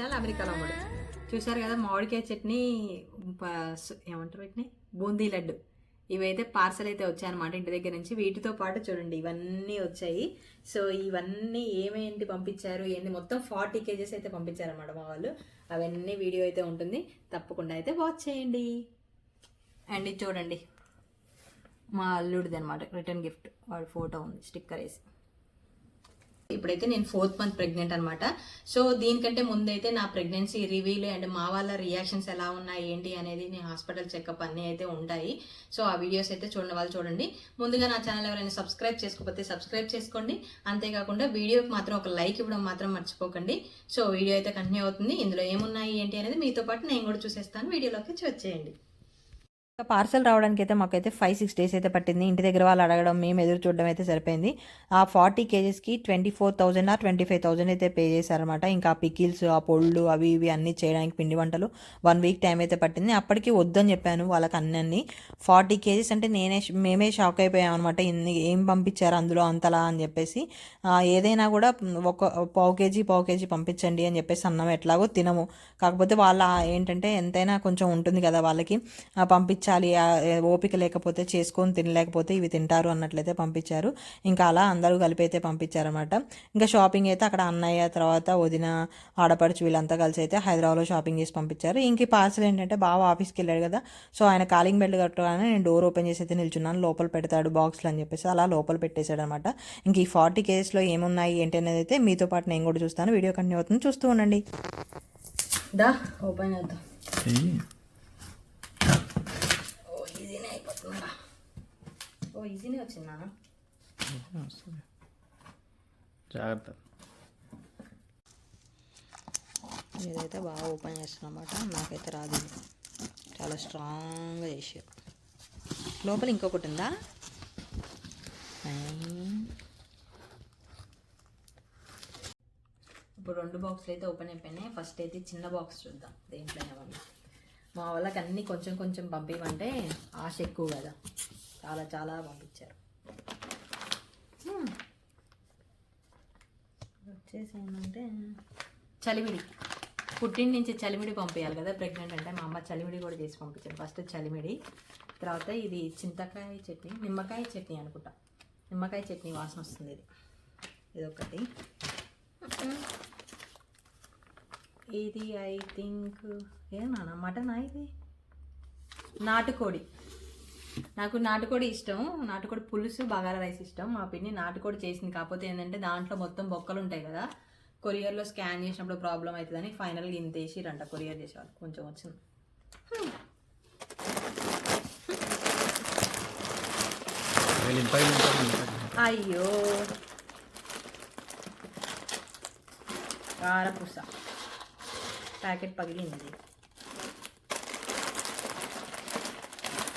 Channel అమెరికాలో అమ్మడు. చూసారు కదా మామిడికాయ చట్నీ ప- ఏమంటారు వీటిని? బూందీ లడ్డు. ఇవైతే పార్సల్ అయితే వచ్చాయన్నమాట ఇంటి దగ్గర నుంచి. వీటితో పాటు చూడండి ఇవన్నీ వచ్చాయి. సో ఇవన్నీ ఏమేంటి పంపించారు? ఏంటి మొత్తం ఫార్టీ కేజెస్ అయితే పంపించారన్నమాట మా వాళ్ళు. అవన్నీ వీడియో అయితే ఉంటుంది. తప్పకుండా అయితే వాచ్ చేయండి. అండ్ చూడండి మా అల్లుడిది అనమాట రిటర్న్ గిఫ్ట్. వాడి ఫోటో ఉంది స్టిక్కర్ వేసి. ఇప్పుడైతే నేను ఫోర్త్ మంత్ ప్రెగ్నెంట్ అనమాట సో దీనికంటే ముందైతే నా ప్రెగ్నెన్సీ రివీల్ అండ్ మా వాళ్ళ రియాక్షన్స్ ఎలా ఉన్నాయి ఏంటి అనేది నేను హాస్పిటల్ చెకప్ అన్నీ అయితే ఉంటాయి. సో ఆ వీడియోస్ అయితే చూడండి వాళ్ళు చూడండి. ముందుగా నా ఛానల్ ఎవరైనా సబ్స్క్రైబ్ చేసుకోకపోతే సబ్స్క్రైబ్ చేసుకోండి. అంతేకాకుండా వీడియోకి మాత్రం ఒక లైక్ ఇవ్వడం మాత్రం మర్చిపోకండి. సో వీడియో అయితే కంటిన్యూ అవుతుంది. ఇందులో ఏమున్నాయి ఏంటి అనేది మీతో పాటు నేను కూడా చూసేస్తాను. వీడియోలోకి వచ్చేయండి. పార్సల్ రావడానికి అయితే మాకైతే ఫైవ్ సిక్స్ డేస్ అయితే పట్టింది. ఇంటి దగ్గర వాళ్ళు అడగడం మేము ఎదురు చూడడం అయితే సరిపోయింది. ఆ ఫార్టీ కేజెస్కి ట్వంటీ ఫోర్ థౌజండ్ ఆ ట్వంటీ ఫైవ్ థౌజండ్ అయితే పే చేశారనమాట ఇంకా పికిల్స్ ఆ పొళ్ళు అవి ఇవి అన్నీ చేయడానికి పిండి వంటలు వన్ వీక్ టైం అయితే పట్టింది. అప్పటికి వద్దని చెప్పాను వాళ్ళకి అన్నీ ఫార్టీ కేజీస్ అంటే నేనే మేమే షాక్ అయిపోయాం అనమాట ఇన్ని ఏం పంపించారు అందులో అంతలా అని చెప్పేసి ఏదైనా కూడా ఒక పావు కేజీ పావు కేజీ పంపించండి అని చెప్పేసి అన్నం ఎట్లాగో తినము. కాకపోతే వాళ్ళ ఏంటంటే ఎంతైనా కొంచెం ఉంటుంది కదా వాళ్ళకి. పంపి పంపించాలి. ఓపిక లేకపోతే చేసుకొని తినలేకపోతే ఇవి తింటారు అన్నట్లయితే పంపించారు. ఇంకా అలా అందరూ కలిపి అయితే పంపించారనమాట ఇంకా షాపింగ్ అయితే అక్కడ అన్నయ్య తర్వాత వదిన ఆడపడుచు వీళ్ళంతా కలిసి అయితే హైదరాబాద్లో షాపింగ్ చేసి పంపించారు. ఇంక పార్సల్ ఏంటంటే బావ ఆఫీస్కి వెళ్ళాడు కదా. సో ఆయన కాలింగ్ బెల్ కట్టగానే నేను డోర్ ఓపెన్ చేసి అయితే నిల్చున్నాను. లోపల పెడతాడు బాక్స్లు అని చెప్పేసి అలా లోపల పెట్టేశాడు అనమాట ఇంక ఈ ఫార్టీ కేజెస్లో ఏమున్నాయి ఏంటి అనేది అయితే మీతో పాటు నేను కూడా చూస్తాను. వీడియో కంటిన్యూ అవుతుంది. చూస్తూ ఉండండి. దా ఓపెన్ చేద్దాం ఓ ఈజీనే అయిపోతుందా ఓ ఈజీనే వచ్చిందా జాగ్రత్త. ఇదైతే బాగా ఓపెన్ చేస్తున్నమాట నాకైతే రాదు. చాలా స్ట్రాంగ్గా చేసారు లోపల ఇంకొకటి ఉందా? ఇప్పుడు రెండు బాక్స్లు అయితే ఓపెన్ అయిపోయినాయి. ఫస్ట్ అయితే చిన్న బాక్స్ చూద్దాం. దేంట్లో ఏమన్నా మా వాళ్ళకి అన్నీ కొంచెం కొంచెం పంపించమంటే ఆశ ఎక్కువ కదా. చాలా చాలా పంపించారు. వచ్చేసి ఏంటంటే చలిమిడి. పుట్టింటి నుంచి చలిమిడి పంపించాలి కదా ప్రెగ్నెంట్ అంటే మా అమ్మ చలిమిడి కూడా చేసి పంపించాను ఫస్ట్ చలిమిడి తర్వాత ఇది చింతకాయ చట్నీ నిమ్మకాయ చట్నీ అనుకుంటా. నిమ్మకాయ చట్నీ వాసన వస్తుంది ఇది. ఇది ఒకటి ఇది ఐ థింక్ ఏమన్నా మటనా ఇది? నాటుకోడి. నాకు నాటుకోడి ఇష్టం. నాటుకోడి పులుసు బగారా రైస్ ఇష్టం. మా పిన్ని నాటుకోడి చేసింది. కాకపోతే ఏంటంటే దాంట్లో మొత్తం బొక్కలు ఉంటాయి కదా. కొరియర్లో స్కాన్ చేసినప్పుడు ప్రాబ్లం అవుతుందని ఫైనల్గా ఇంత వేసిరంట కొరియర్ చేసేవాళ్ళు. కొంచెం వచ్చింది. అయ్యో. కారపూస. ప్యాకెట్ పగిలింది.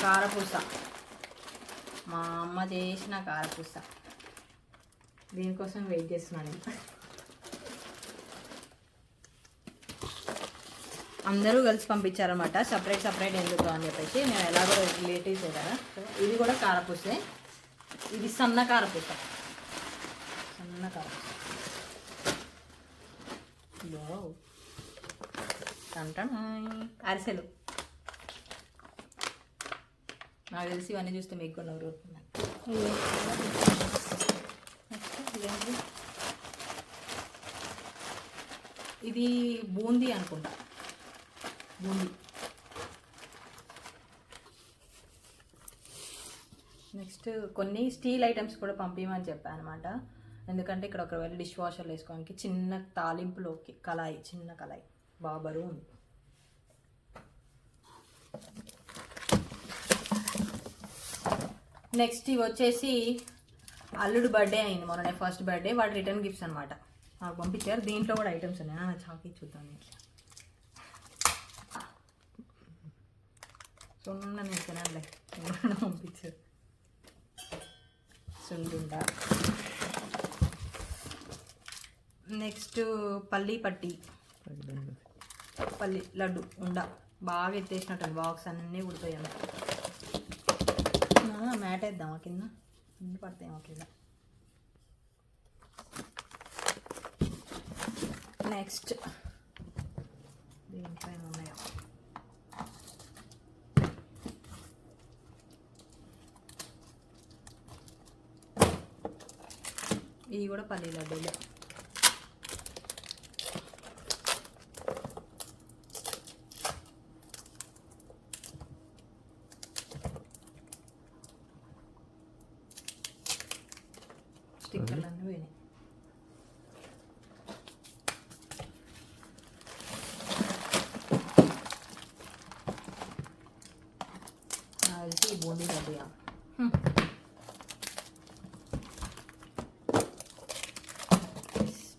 కారపూస. మా అమ్మ చేసిన కారపూస. దీనికోసం వెయిట్ చేస్తున్నాను అందరూ కలిసి పంపించారనమాట సపరేట్ సపరేట్ ఎందుకు అని చెప్పేసి నేను ఎలాగో రిలేటివ్స్ కదా ఇది కూడా కారపూసే. ఇది సన్న కారపూస. సన్న కారపూస. వావ్. అరిసెలు. నాకు తెలిసి ఇవన్నీ చూస్తే మీకు నవ్వు ఊరుకున్నాను. ఇది బూందీ అనుకుంటా. బూందీ. నెక్స్ట్ కొన్ని స్టీల్ ఐటమ్స్ కూడా పంపించమని చెప్పాను అనమాట ఎందుకంటే ఇక్కడ ఒకవేళ డిష్ వాషర్లు వేసుకోవడానికి చిన్న తాలింపులోకి కళాయి చిన్న కళాయి. బాగా బరువు ఉంది. నెక్స్ట్ ఇవి వచ్చేసి అల్లుడు బర్త్డే అయింది మొన్ననే ఫస్ట్ బర్త్డే వాడు రిటర్న్ గిఫ్ట్స్ అనమాట నాకు పంపించారు. దీంట్లో కూడా ఐటమ్స్ ఉన్నాయి. నా చాకి చూద్దాం ఇట్లా సున్న నేను తినాలే పంపించారు. సుండుండ నెక్స్ట్ పల్లి పట్టి. పల్లి లడ్డు ఉండ. బాగా ఎత్తేసినట్టు బాక్స్ అన్నీ ఉడిపోయాను మ్యాట్ వేద్దామా కింద? పడతాయి పడతాయేమో కింద. నెక్స్ట్ దీంట్లో ఏమున్నాయో ఇవి కూడా పల్లీల లడ్డూలే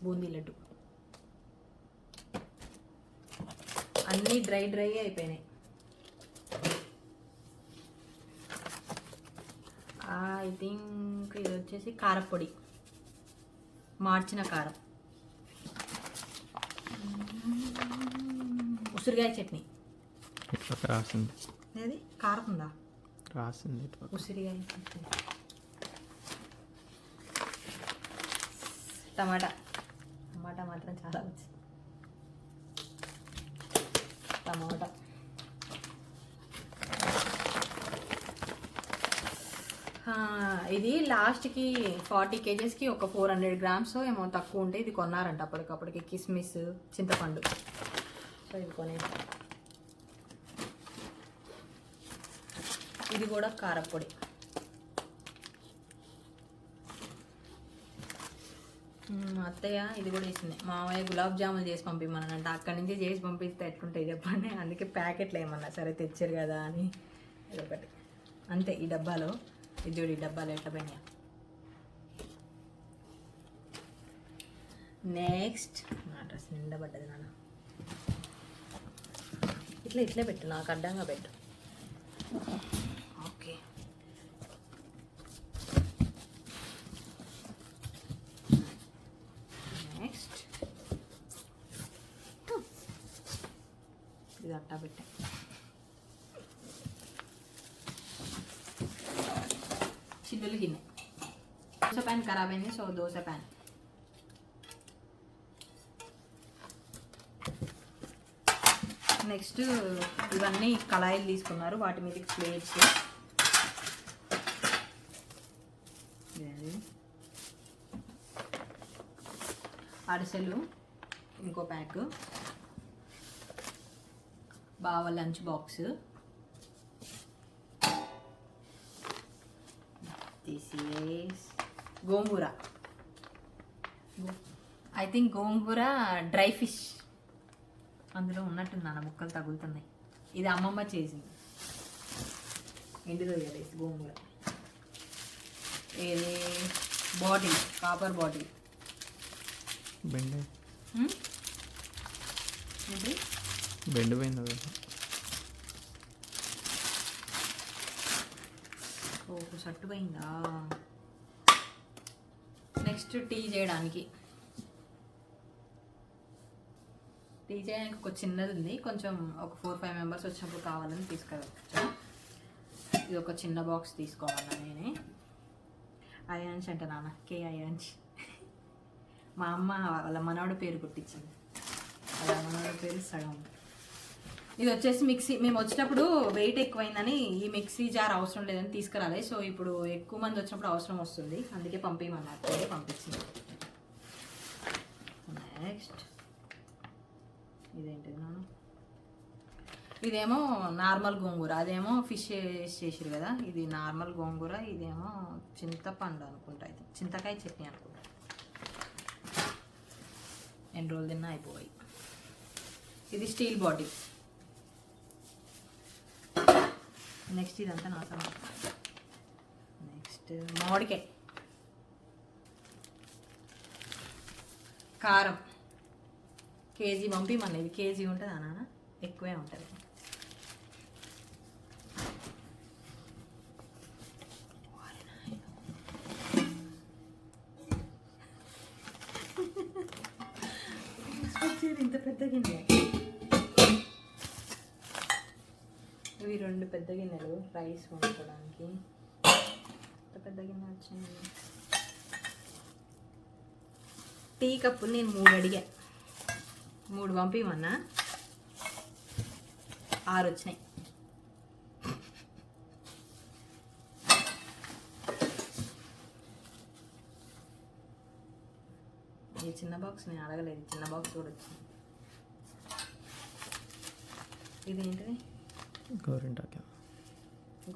బూందీ లడ్డు. అన్నీ డ్రై డ్రై అయిపోయినాయి. ఐ థింక్ ఇది వచ్చేసి కారపొడి. మార్చిన కారం. ఉసిరికాయ చట్నీ. రాసింది. ఏది? కారం ఉందా? రాసింది ఉసిరికాయ చట్నీ. టమాటా. మాత్రం చాలా వచ్చింది టమాటా ఇది లాస్ట్కి ఫార్టీ కేజెస్కి ఒక ఫోర్ హండ్రెడ్ గ్రామ్స్ ఏమో తక్కువ ఉంటే ఇది కొన్నారంట అప్పటికప్పటికి కిస్మిస్ చింతపండు. సో ఇది కొనే ఇది కూడా కారపొడి మా అత్తయ్య ఇది కూడా వేసింది మామయ్య గులాబ్ జాములు చేసి పంపిమ్మనంట అక్కడి నుంచి చేసి పంపిస్తే ఎట్లుంటాయి చెప్పండి. అందుకే ప్యాకెట్లు ఏమన్నా సరే తెచ్చారు కదా అని ఇదొకటి అంతే ఈ డబ్బాలో. ఇది ఈ డబ్బాలో ఎట్లా పోయినాయి. నెక్స్ట్ నా డ్రెస్ నిండా పడ్డది నాన్న. ఇట్లా ఇట్లే పెట్టు. నాకు అడ్డంగా పెట్టు ఓకే నెక్స్ట్ ఇది అట్టా పెట్టా చిల్లులు గిన్నె దోశ ప్యాన్ ఖరాబ్ అయింది సో దోశ ప్యాన్. నెక్స్ట్ ఇవన్నీ కళాయిలు తీసుకున్నారు వాటి మీదకి ప్లేట్స్. అరిసెలు ఇంకో ప్యాక్. బావ lunch box. This is gongura I think gongura dry fish అందులో ఉన్నట్టుంది నాన్న ముక్కలు తగులుతున్నాయి. ఇది అమ్మమ్మ చేసింది. ఎండుదో వేసి గోంగూర. ఇది bottle copper bottle. Bend. Bend పోయింది ఓ సట్టు పోయిందా నెక్స్ట్ టీ చేయడానికి. టీ చేయడానికి ఒక చిన్నది ఉంది. కొంచెం ఒక ఫోర్ ఫైవ్ మెంబర్స్ వచ్చినప్పుడు కావాలని తీసుకురావచ్చు ఇది ఒక చిన్న బాక్స్ తీసుకోవాలన్నా నేనే? అయాన్స్ అంట నాన్న. కే అయాన్స్ మా అమ్మ వాళ్ళ మనవడు పేరు కొట్టించింది వాళ్ళ మనవడు పేరు సగం ఇది వచ్చేసి మిక్సీ. మేము వచ్చినప్పుడు వెయిట్ ఎక్కువైందని ఈ మిక్సీ జార్ అవసరం లేదని తీసుకురాలే. సో ఇప్పుడు ఎక్కువ మంది వచ్చినప్పుడు అవసరం వస్తుంది. అందుకే పంపించమన్నారు పంపించింది నెక్స్ట్ ఇదేంటి నాన్న? ఇదేమో నార్మల్ గోంగూర. అదేమో ఫిష్ చేసిరు కదా. ఇది నార్మల్ గోంగూర. ఇదేమో చింతపండు అనుకుంటా ఇది చింతకాయ చట్నీ అనుకుంటా. ఎన్ని రోజులు తిన్నా అయిపోయాయి ఇది స్టీల్ బాటిల్. నెక్స్ట్ ఇదంతా నాసం నెక్స్ట్ మామిడికాయ. కారం. కేజీ పంపి మన ఇది కేజీ ఉంటుందా నాన్న ఎక్కువే ఉంటుంది. ఇవి రెండు పెద్ద గిన్నెలు రైస్ వండుకోవడానికి. పెద్ద గిన్నె వచ్చింది? టీ కప్పులు నేను మూడు అడిగా. మూడు పంపిమన్నా ఆరు వచ్చినాయి. ఈ చిన్న బాక్స్ నేను అడగలేదు చిన్న బాక్స్ కూడా వచ్చింది. ఇది ఏంటిది గోరింటాకి.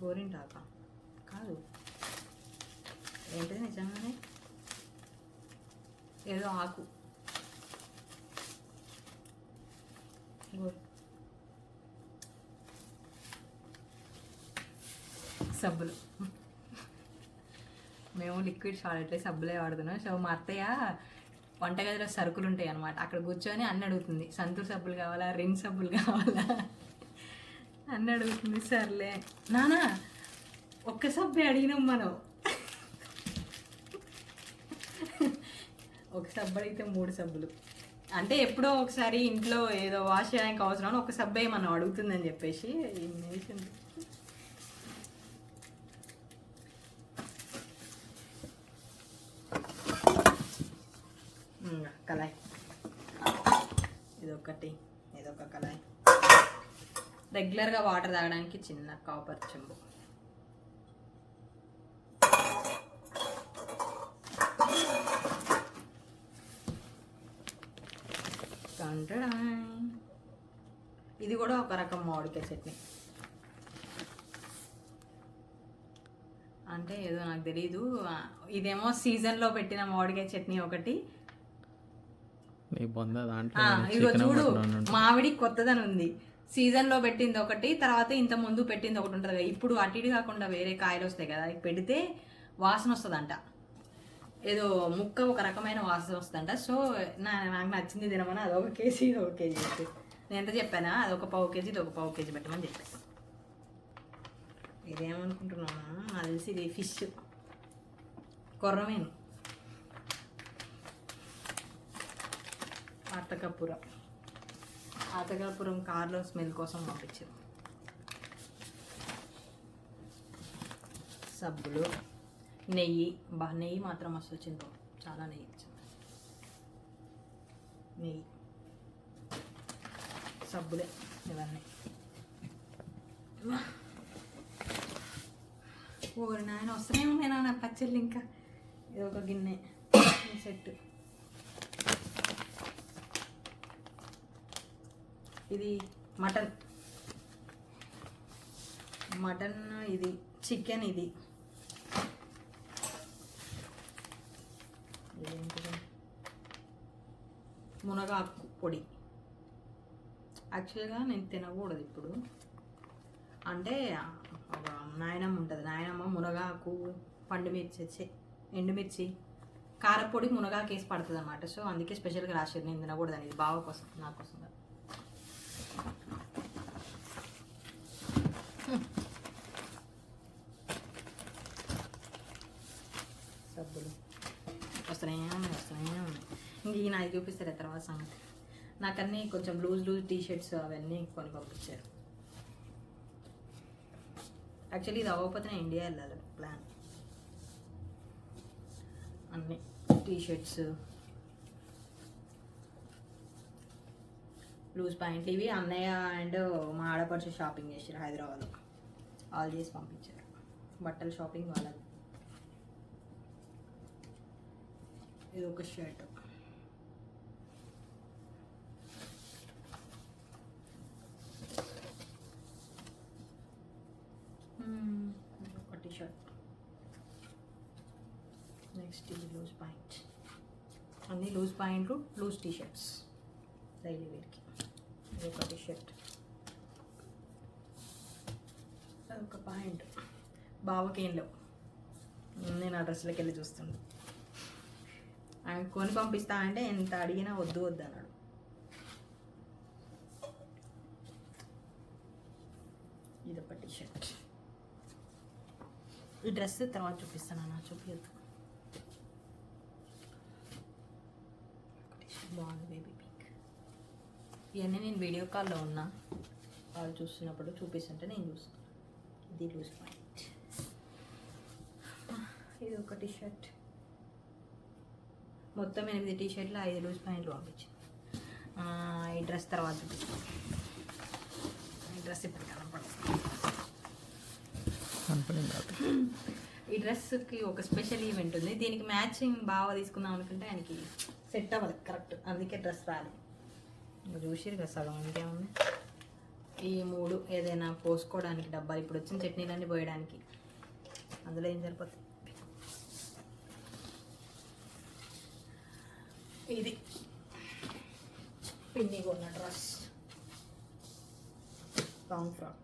గోరింటాక? కాదు. ఏంటిది నిజంగానే? ఏదో ఆకు. సబ్బులు. మేము లిక్విడ్ షాలెట్లే సబ్బులే వాడుతున్నాం. సో మా అత్తయ్య వంటగదిలో సరుకులు ఉంటాయి అనమాట అక్కడ కూర్చొని అన్ని అడుగుతుంది. సంతూర్ సబ్బులు కావాలా? రిన్ సబ్బులు కావాలా? అన్ని అడుగుతుంది సర్లే. నానా ఒక్క సబ్బే అడిగినాం మనం. ఒక సబ్బు అడిగితే మూడు సబ్బులు. అంటే ఎప్పుడో ఒకసారి ఇంట్లో ఏదో వాష్ చేయడానికి అవసరం అని ఒక సబ్బే మనం అడుగుతుందని చెప్పేసి ఇన్ని వేసింది. కళాయి. ఇదొకటి ఇదొక కళాయి. రెగ్యులర్గా వాటర్ తాగడానికి చిన్న కాపర్ చెంబు. ఇది కూడా ఒక రకం మామిడికాయ చట్నీ. అంటే ఏదో నాకు తెలీదు. ఇదేమో సీజన్లో పెట్టిన మామిడికాయ చట్నీ ఒకటి. చికెన్ చూడు మామిడి కొత్తదని ఉంది సీజన్లో పెట్టింది ఒకటి తర్వాత ఇంత ముందు పెట్టింది ఒకటి ఉంటుంది కదా. ఇప్పుడు అటు ఇటు కాకుండా వేరే కాయలు వస్తాయి కదా. పెడితే వాసన వస్తుందంట. ఏదో ముక్క ఒక రకమైన వాసన వస్తుందంట. సో నా నాకు నచ్చింది తినమని అదొక కేజీ ఇది ఒక కేజీ పెట్టి. నేను ఎంత చెప్పానా? అదొక పావు కేజీ ఇది ఒక పావు కేజీ పెట్టమని చెప్పాను ఇదేమనుకుంటున్నాను? నాకు తెలిసి ఇది ఫిష్. కొర్రమేను అత్తకపురం ఆతకాపురం కార్లో స్మెల్ కోసం పంపించారు సబ్బులు నెయ్యి బా నెయ్యి మాత్రం మస్తు వచ్చింది చాలా నెయ్యి వచ్చింది నెయ్యి సబ్బులే ఇవన్నీ. ఓరి నాయన వస్తూనే ఉన్నాయి నాన్న పచ్చళ్ళు ఇంకా. ఇది ఒక గిన్నె సెట్ ఇది మటన్. మటన్ ఇది చికెన్ ఇది. మునగాకు పొడి. యాక్చువల్గా నేను తినకూడదు ఇప్పుడు. అంటే ఒక నాయనమ్మ ఉంటుంది. నాయనమ్మ మునగాకు పండుమిర్చి ఛీ, ఎండుమిర్చి కారపొడి మునగాకు వేసి పడుతుంది అనమాట సో అందుకే స్పెషల్గా రాశారు. నేను తినకూడదని ఇది బావ కోసం నా కోసం కాదు. సబ్బులు వస్తూనే ఉన్నాయి వస్తూనే ఉన్నాయి ఇంక ఈ నాకు చూపిస్తారు తర్వాత సంగతి. నాకన్నీ కొంచెం లూజ్ లూజ్ టీ షర్ట్స్ అవన్నీ కొని పంపించారు. యాక్చువల్లీ ఇది అవ్వకపోతే నేను ఇండియా వెళ్ళాలి ప్లాన్. అన్నీ టీ షర్ట్స్ లూజ్ ప్యాంట్లు ఇవి అన్నయ్య అండ్ మా ఆడపడుచు షాపింగ్ చేశారు హైదరాబాద్లో. ఆల్ చేసి పంపించారు. బట్టల షాపింగ్ వాళ్ళది. ఇది ఒక షర్ట్. ఒక టీ షర్ట్. నెక్స్ట్ ఇది లూజ్ పాయింట్ అన్ని లూజ్ పాయింట్లు లూజ్ టీ షర్ట్స్ డైలీ వేర్కి ఇది ఒక టీ షర్ట్ ఒక పాయింట్ బావకేం లేవు. నేను ఆ డ్రెస్లోకి వెళ్ళి చూస్తున్నాను ఆయన కొని పంపిస్తా అంటే ఎంత అడిగినా వద్దు వద్దు అన్నాడు ఇది ఒక టీ షర్ట్ ఈ డ్రెస్ తర్వాత చూపిస్తాను అన్న చూపించద్దు బాగుంది బేబీ పింక్ ఇవన్నీ నేను వీడియో కాల్లో ఉన్నా. వాళ్ళు చూస్తున్నప్పుడు చూపిస్తుంటే నేను చూస్తాను ఇది లూజ్ పాయింట్ ఇది ఒక టీ షర్ట్ మొత్తం ఎనిమిది టీ షర్ట్లు ఐదు లూజ్ పాయింట్లు పంపించింది. ఈ డ్రెస్ తర్వాత చూపిస్తాను. ఈ డ్రెస్ ఇప్పుడు కనపడుతుంది ఈ డ్రెస్కి ఒక స్పెషల్ ఈవెంట్ ఉంది. దీనికి మ్యాచింగ్ బాగా తీసుకుందాం అనుకుంటే ఆయనకి సెట్ అవ్వదు. కరెక్ట్. అందుకే డ్రెస్ రాలి. చూసిరు కదా సగం ఇంకేముంది? ఈ మూడు ఏదైనా పోసుకోవడానికి డబ్బాలు. ఇప్పుడు వచ్చిన చట్నీలన్నీ పోయడానికి. అందులో ఏం సరిపోతుంది ఇది. పిన్ని కొన్న డ్రెస్. లాంగ్ ఫ్రాక్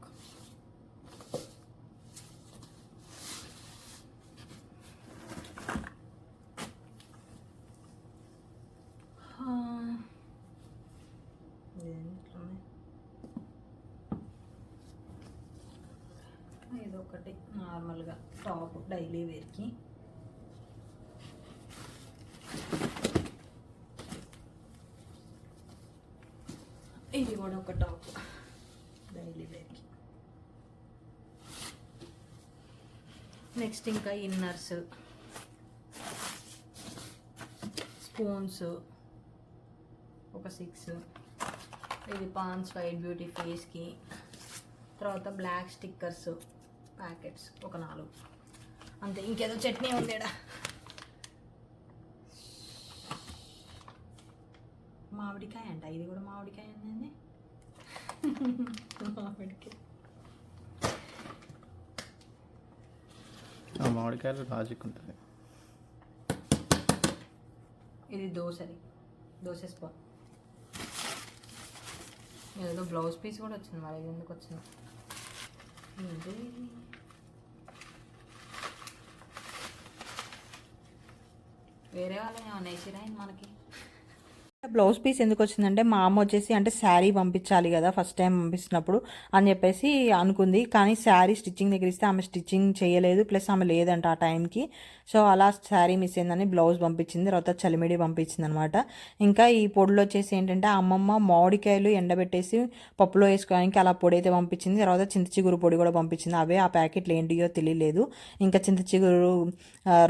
ఏదో ఒకటి నార్మల్గా టాప్ డైలీ వేర్కి. ఇది కూడా ఒక టాప్ డైలీ వేర్కి. నెక్స్ట్ ఇంకా ఇన్నర్స్. స్పూన్స్. ఒక సిక్స్. ఇది పాన్స్ వైట్ బ్యూటీ ఫేస్కి. తర్వాత బ్లాక్ స్టిక్కర్స్ ప్యాకెట్స్. ఒక నాలుగు. అంతే ఇంకేదో చట్నీ ఉందేడా. మామిడికాయ అంట ఇది కూడా మామిడికాయ అండి మామిడికాయ. మామిడికాయలు లాజిక్ ఉంటుంది. ఇది దోశది దోశ స్పూన్ ఏదో బ్లౌజ్ పీస్ కూడా వచ్చింది మరి ఇది ఎందుకు వచ్చింది ఏంటి ఇది? వేరే వాళ్ళని ఏమన్నా వేసిరా మనకి? బ్లౌజ్ పీస్ ఎందుకు వచ్చిందంటే మా అమ్మ వచ్చేసి అంటే శారీ పంపించాలి కదా ఫస్ట్ టైం పంపిస్తున్నప్పుడు అని చెప్పేసి అనుకుంది. కానీ శారీ స్టిచ్చింగ్ దగ్గర ఇస్తే ఆమె స్టిచ్చింగ్ చేయలేదు ప్లస్ ఆమె లేదంట ఆ టైంకి సో అలా శారీ మిస్ అయిందని బ్లౌజ్ పంపించింది తర్వాత చలిమిడి పంపించింది అనమాట ఇంకా ఈ పొడిలో వచ్చేసి ఏంటంటే అమ్మమ్మ మామిడికాయలు ఎండబెట్టేసి పప్పులో వేసుకోవడానికి అలా పొడి అయితే పంపించింది. తర్వాత చింత చిగురు పొడి కూడా పంపించింది. అవే ఆ ప్యాకెట్లు ఏంటియో తెలియలేదు. ఇంకా చింత చిగురు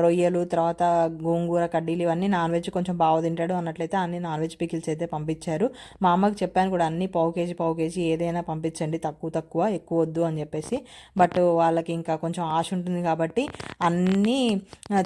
రొయ్యలు తర్వాత గోంగూర కడ్డీలు ఇవన్నీ నాన్ వెజ్ కొంచెం బాగా తింటాడు అన్నట్లయితే అన్ని నాన్ వెజ్ పికిల్స్ అయితే పంపించారు. మా అమ్మకి చెప్పాను కూడా అన్ని పావు కేజీ పావు కేజీ ఏదైనా పంపించండి తక్కువ తక్కువ ఎక్కువ వద్దు అని చెప్పేసి. బట్ వాళ్ళకి ఇంకా కొంచెం ఆశ ఉంటుంది కాబట్టి అన్నీ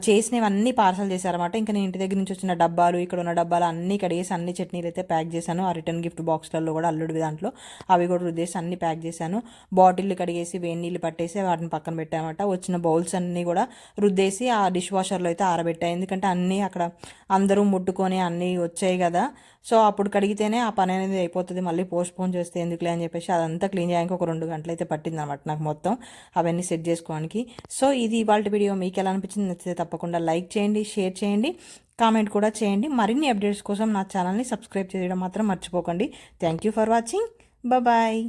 చేసినవన్నీ చేసినవి అన్నీ పార్సల్ చేశారన్నమాట. ఇంకా నేను ఇంటి దగ్గర నుంచి వచ్చిన డబ్బాలు ఇక్కడ ఉన్న డబ్బాలు అన్నీ కడిగేసి అన్ని చట్నీలు అయితే ప్యాక్ చేశాను. ఆ రిటర్న్ గిఫ్ట్ బాక్స్లలో కూడా అల్లుడి దాంట్లో అవి కూడా రుద్దేసి అన్ని ప్యాక్ చేశాను. బాటిల్లు కడిగేసి వేడి నీళ్ళు పట్టేసి వాటిని పక్కన పెట్టామట వచ్చిన బౌల్స్ అన్నీ కూడా రుద్దేసి ఆ డిష్ వాషర్లో అయితే ఆరబెట్టాయి ఎందుకంటే అన్నీ అక్కడ అందరూ ముట్టుకొని అన్నీ వచ్చాయి కదా. సో అప్పుడు కడిగితేనే ఆ పని అనేది అయిపోతుంది మళ్ళీ పోస్ట్ పోన్ చేస్తే ఎందుకులే అని చెప్పేసి అదంతా క్లీన్ చేయడానికి ఒక రెండు గంటలు అయితే పట్టింది అనమాట నాకు మొత్తం అవన్నీ సెట్ చేసుకోవడానికి. సో ఇది ఇవాళ వీడియో మీకు ఎలా అనిపించింది నచ్చితే తప్పకుండా లైక్ చేయండి షేర్ చేయండి కామెంట్ కూడా చేయండి. మరిన్ని అప్డేట్స్ కోసం నా ఛానల్ని సబ్స్క్రైబ్ చేయడం మాత్రం మర్చిపోకండి. Thank you for watching. Bye